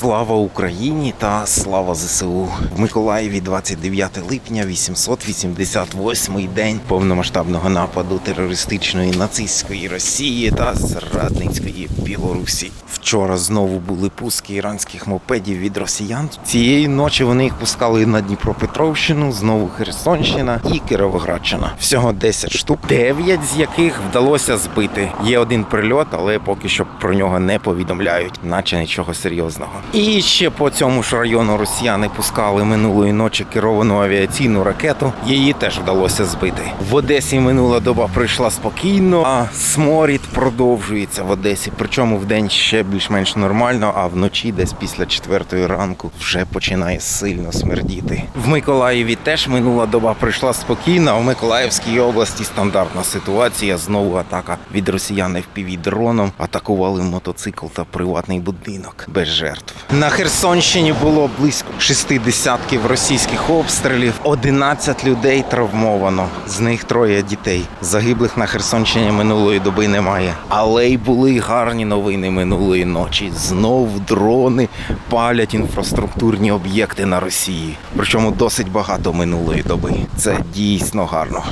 Слава Україні та слава ЗСУ в Миколаєві 29 липня, 888-й день повномасштабного нападу терористичної нацистської Росії та зрадницької Білорусі. Вчора знову були пуски іранських мопедів від росіян. Цієї ночі вони їх пускали на Дніпропетровщину, знову Херсонщина і Кіровоградщина. Всього 10 штук, 9 з яких вдалося збити. Є один прильот, але поки що про нього не повідомляють, наче нічого серйозного. І ще по цьому ж району росіяни пускали минулої ночі керовану авіаційну ракету. Її теж вдалося збити. В Одесі минула доба пройшла спокійно, а сморід продовжується в Одесі. Причому в день ще більш-менш нормально, а вночі, десь після четвертої ранку, вже починає сильно смердіти. В Миколаєві теж минула доба пройшла спокійно. А в Миколаївській області стандартна ситуація. Знову атака від росіян fpv дроном атакували мотоцикл та приватний будинок без жертв. На Херсонщині було близько шести десятків російських обстрілів. 11 людей травмовано. З них троє дітей. Загиблих на Херсонщині минулої доби немає. Але й були гарні новини минулої ночі. Знов дрони палять інфраструктурні об'єкти на Росії. Причому досить багато минулої доби. Це дійсно гарно.